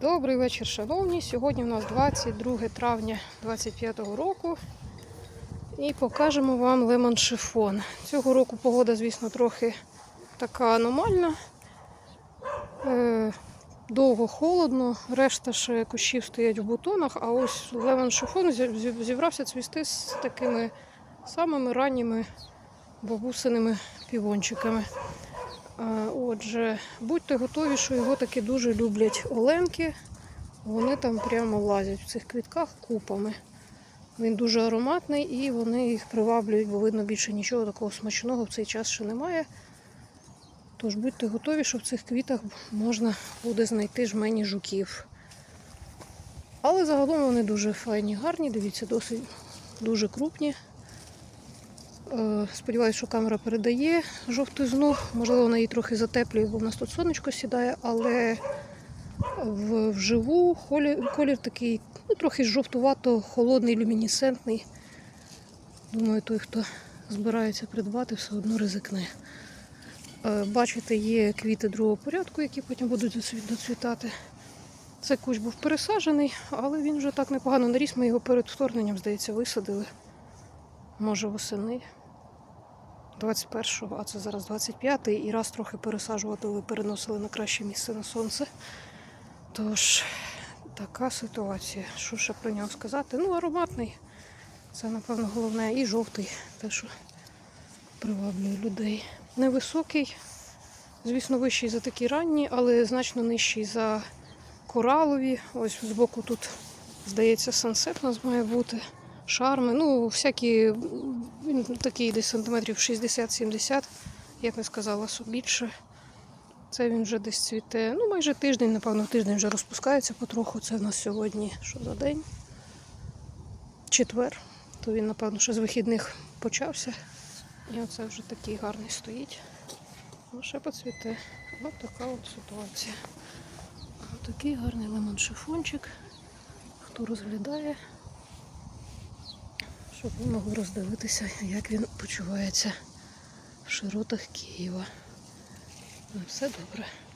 Добрий вечір, шановні. Сьогодні у нас 22 травня 2025 року. І покажемо вам лемон шифон. Цього року погода, звісно, трохи така аномальна. Е, довго холодно, решта ще кущів стоять в бутонах, а ось лемон шифон зі- зі- зібрався цвісти з такими самими ранніми бабусиними півончиками. Отже, будьте готові, що його таки дуже люблять оленки. Вони там прямо лазять в цих квітках купами. Він дуже ароматний і вони їх приваблюють, бо видно більше нічого такого смачного в цей час ще немає. Тож будьте готові, що в цих квітах можна буде знайти жмені жуків. Але загалом вони дуже файні, гарні, дивіться, досить дуже крупні. Е, Сподіваюсь, що камера передає жовтизну. Можливо, вона її трохи затеплює, бо в нас тут сонечко сідає, але вживу колір, колір такий ну, трохи жовтувато, холодний, люмінесцентний. Думаю, той, хто збирається придбати, все одно ризикне. Е, Бачите, є квіти другого порядку, які потім будуть доцвітати. Цей кущ був пересаджений, але він вже так непогано наріс. Ми його перед вторгненням, здається, висадили. Може восени 21-го, а це зараз 25-й, і раз трохи пересаджували, переносили на краще місце на сонце. Тож, така ситуація. Що ще про нього сказати? Ну, ароматний. Це, напевно, головне. І жовтий, те, що приваблює людей. Невисокий, звісно, вищий за такі ранні, але значно нижчий за коралові. Ось збоку тут, здається, сансет у нас має бути. Шарми, ну, всякі, він такий десь сантиметрів 60-70, як не сказала, більше. Це він вже десь цвіте. Ну, майже тиждень, напевно, тиждень вже розпускається потроху. Це в нас сьогодні що за день? Четвер. То він, напевно, ще з вихідних почався. І оце вже такий гарний стоїть. Ну, ще поцвіте. Ось така от ситуація. Ось такий гарний лимон шифончик. Хто розглядає, щоб ви могли роздивитися, як він почувається в широтах Києва. Ну, все добре.